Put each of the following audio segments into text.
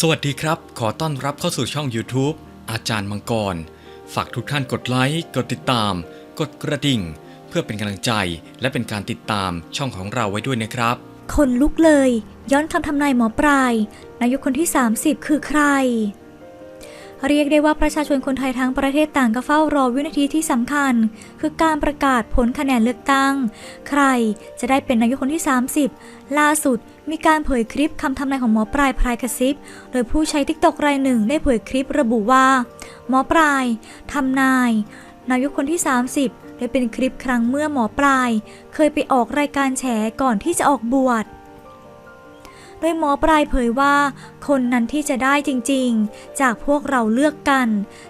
สวัสดีครับ ขอต้อนรับเข้าสู่ช่อง YouTube อาจารย์มังกร ฝากทุกท่านกดไลค์ กดติดตาม กดกระดิ่ง เพื่อเป็นกำลังใจ และเป็นการติดตามช่องของเราไว้ด้วยนะครับ คนลุกเลย ย้อนคำทำนายหมอปลาย นายกคนที่ 30 คือใคร เรียกได้ว่าประชาชนคนไทยทั้งประเทศต่างก็เฝ้ารอวินาทีที่สำคัญ คือการประกาศผลคะแนนเลือกตั้ง ใครจะได้เป็นนายกคนที่ 30 ล่าสุดมีการเผยคลิปคำทำนายของหมอปลายพรายกระซิบ โดยผู้ใช้ทิกตอกรายหนึ่งได้เผยคลิประบุว่า หมอปลายทำนาย นายกคนที่ 30 ได้เป็นคลิปครั้งเมื่อหมอปลาย เคยไปออกรายการแฉก่อนที่จะออกบวช ดยหมอปลายเผยว่า คนนั้นที่จะได้จริงๆ จากพวกเราเลือกกัน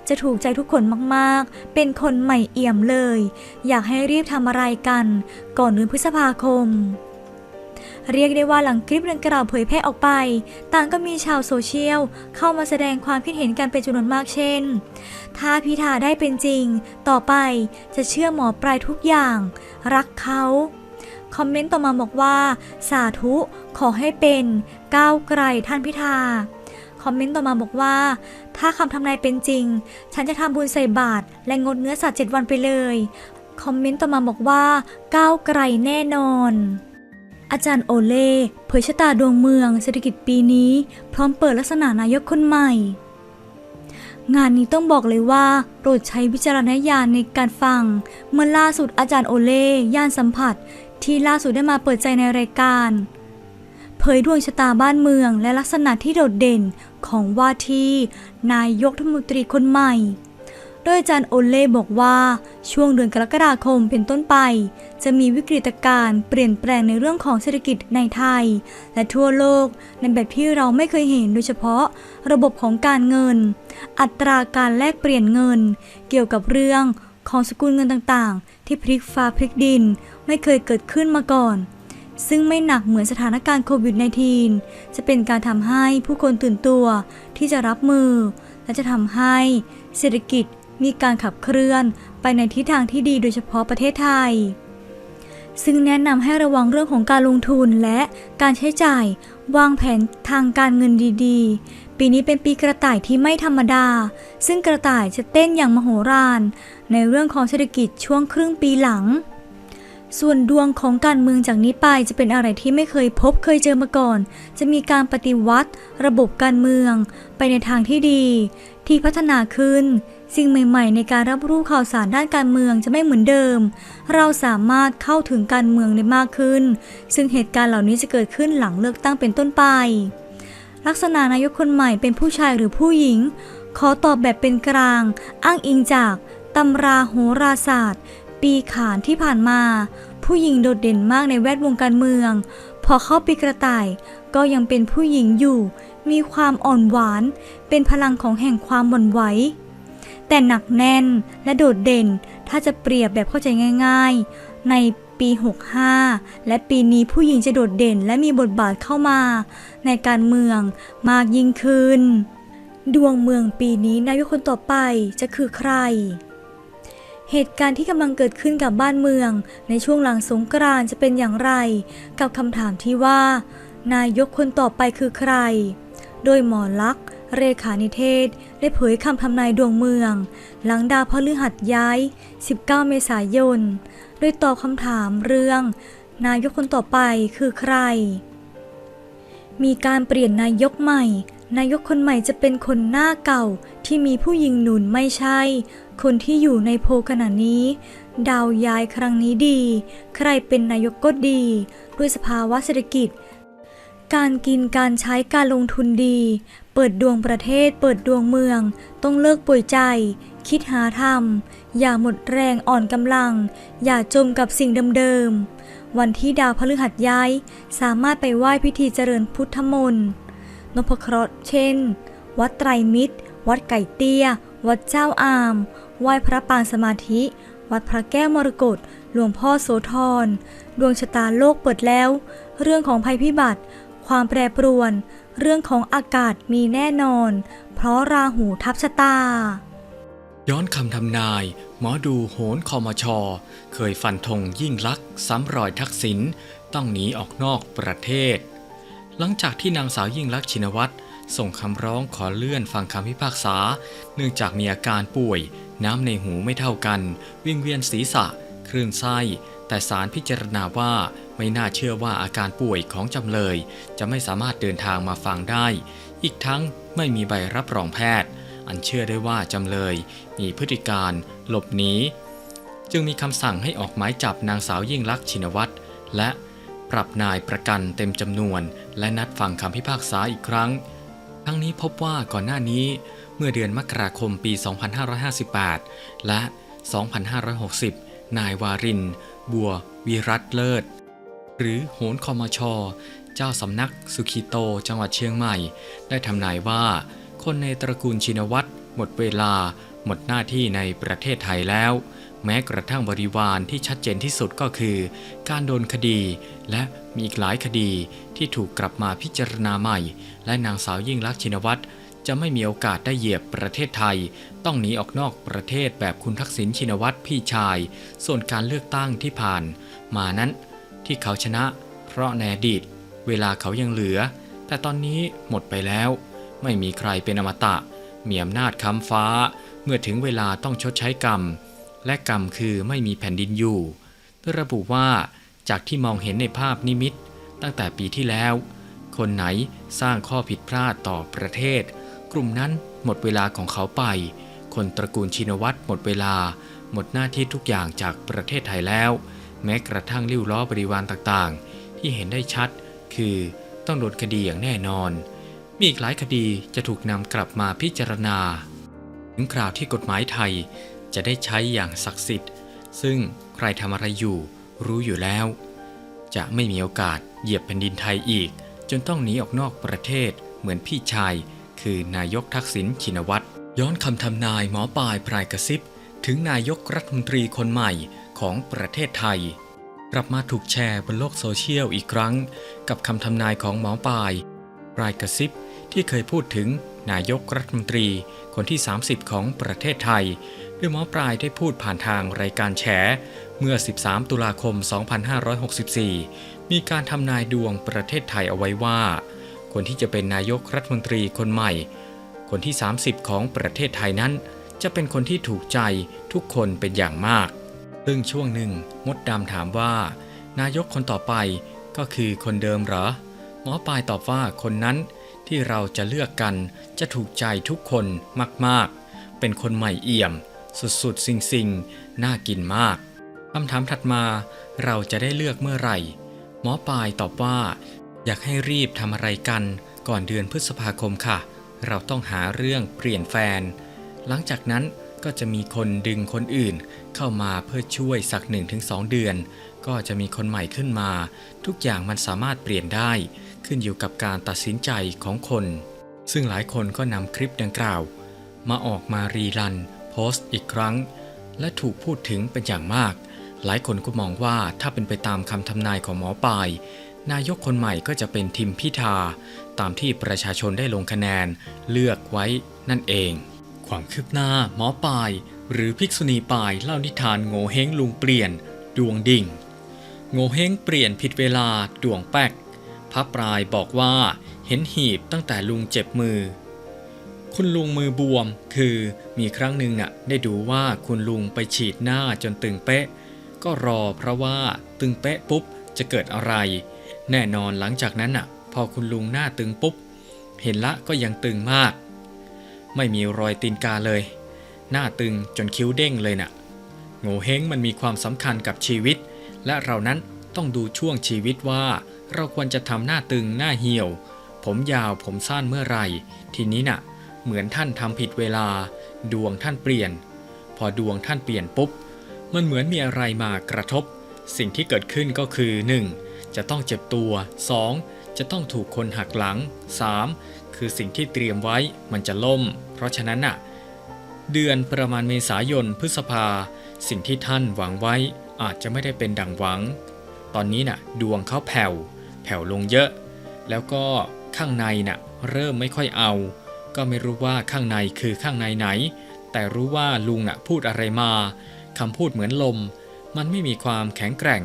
จะถูกใจทุกคนมากๆ เป็นคนใหม่เอี่ยมเลย อยากให้รีบทำอะไรกัน ก่อนเดือนพฤษภาคมเรียกได้ว่าหลังคลิปดังกล่าวเผยแพร่ออกไป ต่างก็มีชาวโซเชียลเข้ามาแสดงความคิดเห็นกันเป็นจำนวนมากเช่น ถ้าพิธาได้เป็นจริง ต่อไปจะเชื่อหมอปลายทุกอย่าง รักเขา คอมเมนต์ต่อมาบอกว่า สาธุขอให้เป็นก้าวไกลท่านพิธา คอมเมนต์ต่อมาบอกว่า ถ้าคำทำนายเป็นจริง ฉันจะทำบุญใส่บาตรและงดเนื้อสัตว์เจ็ดวันไปเลย คอมเมนต์ต่อมาบอกว่า ก้าวไกลแน่นอนอาจารย์โอเล่เผยชะตาดวงเมืองเศรษฐกิจปีนี้ พร้อมเปิดลักษณะนายกคนใหม่ งานนี้ต้องบอกเลยว่าโปรดใช้วิจารณญาณในการฟัง เมื่อล่าสุดอาจารย์โอเล่ย่านสัมผัส ที่ล่าสุดได้มาเปิดใจในรายการ เผยดวงชะตาบ้านเมืองและลักษณะที่โดดเด่นของว่าที่นายกรัฐมนตรีคนใหม่ โดยอาจารย์โอเล่บอกว่าช่วงเดือนกรกฎาคมเป็นต้นไป จะมีวิกฤตการณ์เปลี่ยนแปลงในเรื่องของเศรษฐกิจในไทย และทั่วโลกในแบบที่เราไม่เคยเห็นโดยเฉพาะระบบของการเงิน อัตราการแลกเปลี่ยนเงิน เกี่ยวกับเรื่องของสกุลเงินต่างๆ ที่พลิกฟ้าพลิกดินไม่เคยเกิดขึ้นมาก่อน ซึ่งไม่หนักเหมือนสถานการณ์โควิด -19 จะเป็นการทำให้ผู้คนตื่นตัวที่จะรับมือ และจะทำให้เศรษฐกิจมีการขับเคลื่อนไปในทิศทางที่ดีโดยเฉพาะประเทศไทย ซึ่งแนะนำให้ระวังเรื่องของการลงทุนและการใช้จ่าย วางแผนทางการเงินดีๆ ปีนี้เป็นปีกระต่ายที่ไม่ธรรมดา ซึ่งกระต่ายจะเต้นอย่างมโหฬารในเรื่องของเศรษฐกิจช่วงครึ่งปีหลัง ส่วนดวงของการเมืองจากนี้ไปจะเป็นอะไรที่ไม่เคยพบเคยเจอมาก่อน จะมีการปฏิวัติ ระบบการเมือง ไปในทางที่ดี ที่พัฒนาขึ้น สิ่งใหม่ ๆ ในการรับรู้ข่าวสารด้านการเมืองจะไม่เหมือนเดิม เราสามารถเข้าถึงการเมืองได้มากขึ้น ซึ่งเหตุการณ์เหล่านี้จะเกิดขึ้นหลังเลือกตั้งเป็นต้นไป ลักษณะนายกคนใหม่เป็นผู้ชายหรือผู้หญิง ขอตอบแบบเป็นกลาง อ้างอิงจากตำราโหราศาสตร์ ปีขานที่ผ่านมา ผู้หญิงโดดเด่นมากในแวดวงการเมือง พอเข้าปีกระต่าย ก็ยังเป็นผู้หญิงอยู่ มีความอ่อนหวาน เป็นพลังของแห่งความหวั่นไหวแต่หนักแน่นและโดดเด่นถ้าจะเปรียบแบบเข้าใจง่าย ๆ ใน ปี 65 และปีนี้ผู้หญิงจะโดดเด่นและมีบทบาทเข้ามา ในการเมืองมากยิ่งขึ้น ดวงเมืองปีนี้นายกคนต่อไปจะคือใคร เหตุการณ์ที่กำลังเกิดขึ้นกับบ้านเมือง ในช่วงหลังสงกรานจะเป็นอย่างไร กับคำถามที่ว่า นายกคนต่อไปคือใคร โดยหมอลักษ เรขานิเทศ ได้เผยคำทำนายดวงเมือง หลังดาวพฤหัสย้าย 19 เมษายน โดยตอบคำถามเรื่อง นายกคนต่อไปคือใคร มีการเปลี่ยนนายกใหม่ นายกคนใหม่จะเป็นคนหน้าเก่าที่มีผู้หญิงหนุนไม่ใช่ คนที่อยู่ในโพลขณะนี้ ดาวย้ายครั้งนี้ดี ใครเป็นนายกก็ดี ด้วยสภาวะเศรษฐกิจการกินการใช้การลงทุนดี เปิดดวงประเทศ เปิดดวงเมือง ต้องเลิกป่วยใจ คิดหาทำอย่าหมดแรงอ่อนกำลัง อย่าจมกับสิ่งเดิมๆ วันที่ดาวพฤหัสย้าย สามารถไปไหว้พิธีเจริญพุทธมนต์นพเคราะห์เช่น วัดไตรมิตร วัดไก่เตี้ย วัดเจ้าอาม ไหว้พระปางสมาธิ วัดพระแก้วมรกต หลวงพ่อโสธร ดวงชะตาโลกเปิดแล้ว เรื่องของภัยพิบัติ ความแปรปรวน เรื่องของอากาศมีแน่นอน เพราะราหูทับชะตา ย้อนคำทำนาย หมอดูโหนคอมชเคยฟันธงยิ่งลักษณ์ซ้ำรอยทักษิณต้องหนีออกนอกประเทศ หลังจากที่นางสาวยิ่งลักษณ์ชินวัตรส่งคำร้องขอเลื่อนฟังคำพิพากษา เนื่องจากมีอาการป่วย น้ำในหูไม่เท่ากัน วิงเวียนศีรษะ คลื่นไส้ แต่ศาลพิจารณาว่า ไม่น่าเชื่อว่าอาการป่วยของจำเลย จะไม่สามารถเดินทางมาฟังได้ อีกทั้งไม่มีใบรับรองแพทย์ อันเชื่อได้ว่าจำเลยมีพฤติการหลบหนีจึงมีคำสั่งให้ออกหมายจับนางสาวยิ่งลักษณ์ชินวัตรและปรับนายประกันเต็มจำนวน และนัดฟังคำพิพากษาอีกครั้ง ทั้งนี้พบว่าก่อนหน้านี้เมื่อเดือนมกราคมปี 2558 และ 2560 นายวาริน บัววีรัตเลิศ หรือโหนคอมชเจ้าสำนักสุขีโตจังหวัดเชียงใหม่ ได้ทำนายว่า คนในตระกูลชินวัตรหมดเวลา หมดหน้าที่ในประเทศไทยแล้ว แม้กระทั่งบริวารที่ชัดเจนที่สุดก็คือ การโดนคดี และมีอีกหลายคดีที่ถูกกลับมาพิจารณาใหม่ และนางสาวยิ่งลักษณ์ชินวัตรจะไม่มีโอกาสได้เหยียบประเทศไทย ต้องหนีออกนอกประเทศแบบคุณทักษิณชินวัตรพี่ชาย ส่วนการเลือกตั้งที่ผ่าน มานั้น ที่เขาชนะ เพราะในอดีต เวลาเขายังเหลือ แต่ตอนนี้หมดไปแล้ว ไม่มีใครเป็นอมตะ มีอำนาจค้ำฟ้า เมื่อถึงเวลาต้องชดใช้กรรม และกรรมคือไม่มีแผ่นดินอยู่ ระบุว่าจากที่มองเห็นในภาพนิมิต ตั้งแต่ปีที่แล้ว คนไหนสร้างข้อผิดพลาดต่อประเทศ กลุ่มนั้นหมดเวลาของเขาไป คนตระกูลชินวัตรหมดเวลา หมดหน้าที่ทุกอย่างจากประเทศไทยแล้ว แม้กระทั่งริ้วล้อบริวารต่างๆ ที่เห็นได้ชัด คือต้องโดนคดีอย่างแน่นอน มีอีกหลายคดีจะถูกนำกลับมาพิจารณา ถึงคราวที่กฎหมายไทยจะได้ใช้อย่างศักดิ์สิทธิ์ ซึ่งใครทำอะไรอยู่รู้อยู่แล้ว จะไม่มีโอกาสเหยียบแผ่นดินไทยอีก จนต้องหนีออกนอกประเทศเหมือนพี่ชาย คือนายกทักษิณชินวัตรย้อนคำทำนายหมอปลายพรายกระซิบ ถึงนายกรัฐมนตรีคนใหม่ ของประเทศไทย กลับมาถูกแชร์บนโลกโซเชียลอีกครั้ง กับคำทำนายของหมอปลายรายกระซิบที่เคยพูดถึงนายกรัฐมนตรีคนที่ 30 ของประเทศไทยโดยหมอปลายได้พูดผ่านทางรายการแฉ เมื่อ 13 ตุลาคม 2564 มีการทำนายดวงประเทศไทยเอาไว้ว่า คนที่จะเป็นนายกรัฐมนตรีคนใหม่ คนที่ 30 ของประเทศไทยนั้น จะเป็นคนที่ถูกใจทุกคนเป็นอย่างมาก ซึ่งช่วงหนึ่งมดดำถามว่า นายกคนต่อไปก็คือคนเดิมเหรอ หมอปลายตอบว่าคนนั้นที่เราจะเลือกกันจะถูกใจทุกคนมากๆ เป็นคนใหม่เอี่ยม สุดๆ สิงๆน่ากินมากคำถามถัดมาเราจะได้เลือกเมื่อไหร่ หมอปลายตอบว่า อยากให้รีบทำอะไรกันก่อนเดือนพฤษภาคมค่ะ เราต้องหาเรื่องเปลี่ยนแฟน หลังจากนั้น ก็จะมีคนดึงคนอื่น เข้ามาเพื่อช่วยสัก 1-2 เดือน ก็จะมีคนใหม่ขึ้นมา ทุกอย่างมันสามารถเปลี่ยนได้ ขึ้นอยู่กับการตัดสินใจของคน ซึ่งหลายคนก็นำคลิปดังกล่าว มาออกมารีรัน โพสต์อีกครั้ง และถูกพูดถึงเป็นอย่างมาก หลายคนก็มองว่าถ้าเป็นไปตามคำทำนายของหมอปลายนายกคนใหม่ก็จะเป็นทิมพิธา ตามที่ประชาชนได้ลงคะแนนเลือกไว้นั่นเอง ความคืบหน้าหมอปลาย หรือภิกษุณีปลายเล่านิทานโง่เฮงลุงเปลี่ยน ดวงดิ่ง โง่เฮงเปลี่ยนผิดเวลาดวงแป๊กพระปลายบอกว่าเห็นหีบตั้งแต่ลุงเจ็บมือ คุณลุงมือบวมคือมีครั้งหนึ่งน่ะได้ดูว่าคุณลุงไปฉีดหน้าจนตึงเป๊ะ ก็รอเพราะว่าตึงเป๊ะปุ๊บจะเกิดอะไร แน่นอนหลังจากนั้นน่ะ พอคุณลุงหน้าตึงปุ๊บ เห็นละก็ยังตึงมาก ไม่มีรอยตีนกาเลย หน้าตึงจนคิ้วเด้งเลยน่ะโง่เฮงมันมีความสำคัญกับชีวิต และเรานั้นต้องดูช่วงชีวิตว่า เราควรจะทำหน้าตึงหน้าเหี่ยว ผมยาวผมสั้นเมื่อไหร่ ทีนี้น่ะ เหมือนท่านทำผิดเวลา ดวงท่านเปลี่ยน พอดวงท่านเปลี่ยนปุ๊บ มันเหมือนมีอะไรมากระทบ สิ่งที่เกิดขึ้นก็คือ 1. จะต้องเจ็บตัว 2. จะต้องถูกคนหักหลัง 3. คือสิ่งที่เตรียมไว้มันจะล่ม เพราะฉะนั้นน่ะเดือนประมาณเมษายนพฤษภา สิ่งที่ท่านหวังไว้อาจจะไม่ได้เป็นดังหวัง ตอนนี้น่ะดวงเขาแผ่ว แผ่วลงเยอะ แล้วก็ข้างในน่ะเริ่มไม่ค่อยเอา ก็ไม่รู้ว่าข้างในคือข้างในไหน แต่รู้ว่าลุงน่ะพูดอะไรมาคำพูดเหมือนลม มันไม่มีความแข็งแกร่ง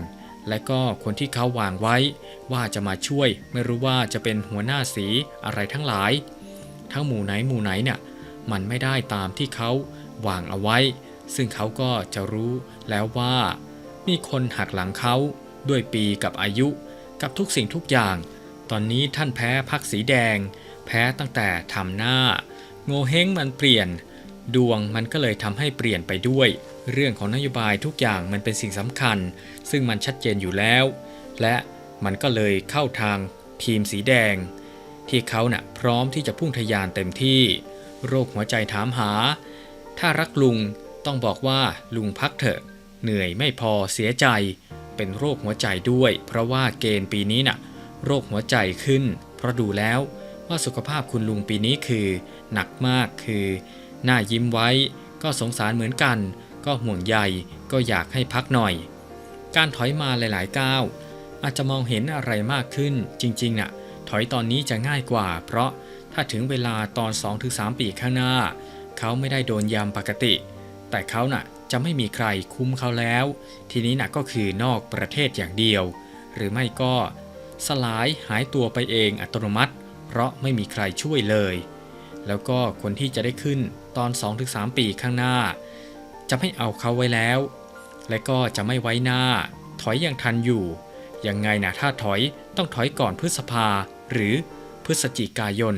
และก็คนที่เขาวางไว้ ว่าจะมาช่วย ไม่รู้ว่าจะเป็นหัวหน้าสีอะไรทั้งหลาย ทั้งหมู่ไหนหมู่ไหนเนี่ยมันไม่ได้ตามที่เขาวางเอาไว้ ซึ่งเขาก็จะรู้แล้วว่า มีคนหักหลังเขาด้วยปีกับอายุ กับทุกสิ่งทุกอย่าง ตอนนี้ท่านแพ้พักสีแดง แพ้ตั้งแต่ทำหน้า โงเฮงมันเปลี่ยน ดวงมันก็เลยทำให้เปลี่ยนไปด้วย เรื่องของนโยบายทุกอย่างมันเป็นสิ่งสำคัญ ซึ่งมันชัดเจนอยู่แล้ว และมันก็เลยเข้าทางทีมสีแดง ที่เขาน่ะพร้อมที่จะพุ่งทะยานเต็มที่ โรคหัวใจถามหา ถ้ารักลุงต้องบอกว่าลุงพักเถอะ เหนื่อยไม่พอเสียใจ เป็นโรคหัวใจด้วย เพราะว่าเกณฑ์ปีนี้น่ะโรคหัวใจขึ้น เพราะดูแล้วว่าสุขภาพคุณลุงปีนี้คือ หนักมากคือ หน้ายิ้มไว้ก็สงสารเหมือนกัน ก็ห่วงใยก็อยากให้พักหน่อย การถอยมาหลายๆก้าวอาจจะมองเห็นอะไรมากขึ้นจริงๆน่ะถอยตอนนี้จะง่ายกว่า เพราะถ้าถึงเวลาตอน 2-3 ปีข้างหน้า เขาไม่ได้โดนยามปกติ แต่เขาน่ะจะไม่มีใครคุ้มเขาแล้ว ทีนี้น่ะก็คือนอกประเทศอย่างเดียว หรือไม่ก็สลายหายตัวไปเองอัตโนมัติ เพราะไม่มีใครช่วยเลย แล้วก็คนที่จะได้ขึ้นตอน 2-3 ปีข้างหน้า จะไม่เอาเขาไว้แล้ว และก็จะไม่ไว้หน้า ถอยอย่างทันอยู่ ยังไงนะถ้าถอยต้องถอยก่อนพฤษภาหรือพฤศจิกายน